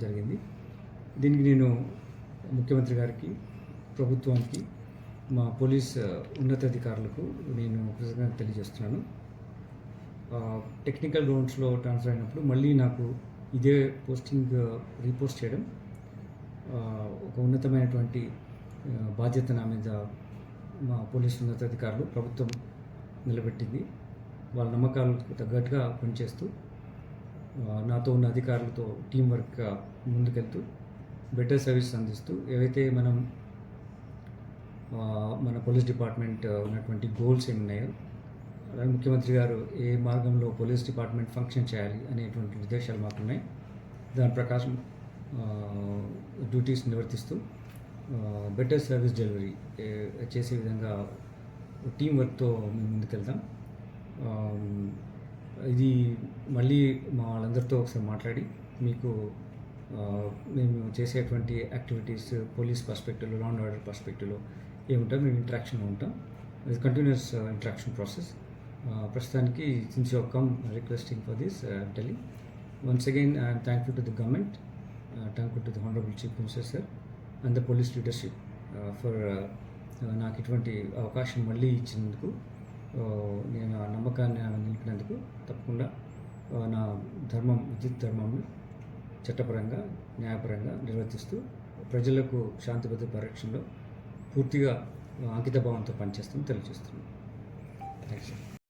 జరిగింది. దీనికి నేను ముఖ్యమంత్రి గారికి ప్రభుత్వానికి మా పోలీస్ ఉన్నతాధికారులకు నేను కృతజ్ఞత తెలియజేస్తున్నాను. టెక్నికల్ గ్రౌండ్స్లో ట్రాన్స్ఫర్ అయినప్పుడు మళ్ళీ నాకు ఇదే పోస్టింగ్ రీపోస్ట్ చేయడం ఒక ఉన్నతమైనటువంటి ఆ, బాధ్యత నా మీద మా పోలీస్ ఉన్నతాధికారులు ప్రభుత్వం నిలబెట్టింది. వాళ్ళ నమ్మకాలకు తగ్గట్టుగా పనిచేస్తూ నాతో ఉన్న అధికారులతో టీం వర్క్ ముందుకెళ్తూ బెటర్ సర్వీస్ అందిస్తూ ఏవైతే మనం మన పోలీస్ డిపార్ట్మెంట్ ఉన్నటువంటి గోల్స్ ఏమి ఉన్నాయో అలాగే ముఖ్యమంత్రి గారు ఏ మార్గంలో పోలీస్ డిపార్ట్మెంట్ ఫంక్షన్ చేయాలి అనేటువంటి నిర్దేశాలు మాకున్నాయి. దాని ప్రకారం డ్యూటీస్ నివర్తిస్తూ బెటర్ సర్వీస్ డెలివరీ చేసే విధంగా టీం వర్క్తో మేము ముందుకెళ్తాం. ఇది మళ్ళీ మా వాళ్ళందరితో ఒకసారి మాట్లాడి మీకు మేము చేసేటువంటి యాక్టివిటీస్ పోలీస్ పర్స్పెక్టివ్లో లా అండ్ ఆర్డర్ పర్స్పెక్టివ్లో ఏముంటాం మేము ఇంట్రాక్షన్లో ఉంటాం. ఇది కంటిన్యూస్ ఇంట్రాక్షన్ ప్రాసెస్ ప్రస్తుతానికి since you come requesting for this Delhi once again I'm thankful to the government thankful to the honourable chief minister sir and the police leadership for నాకు ఇటువంటి అవకాశం మళ్ళీ ఇచ్చినందుకు uh, నేను నమ్మకాన్ని నిలిపినందుకు తప్పకుండా నా ధర్మం విద్యుత్ ధర్మంను చట్టపరంగా న్యాయపరంగా నిర్వర్తిస్తూ ప్రజలకు శాంతి భద్ర పరిరక్షణలో పూర్తిగా అంకితభావంతో అంకిత భావంతో పనిచేస్తామని తెలియజేస్తున్నాను థ్యాంక్స్